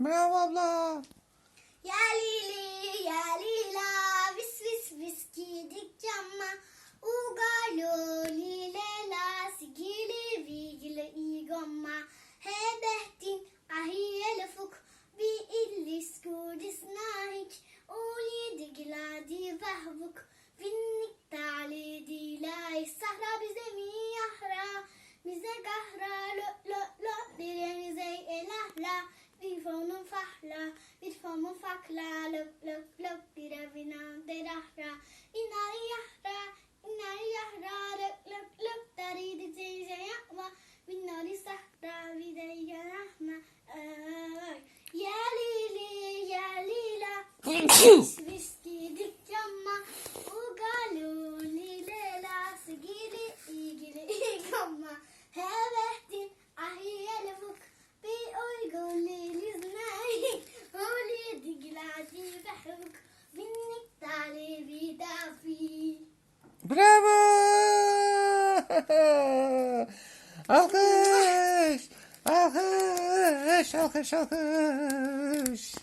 Bravo abla. Ya Lili, ya Lila, vis vis vis gidik camma. Ugalo, lile la, sigili, vigile, igomma. Hebehtin, ahiyele fuk, bi illis kudis nahik. Uli digla di vahvuk, ufakla löp löp löp direvina derahra inari yahra inari yahra löp löp löp dari diceyce yapma binnari sahra videyi rahma ya lili ya lila Bravo. Alkış. Alkış. Alkış. Alkış.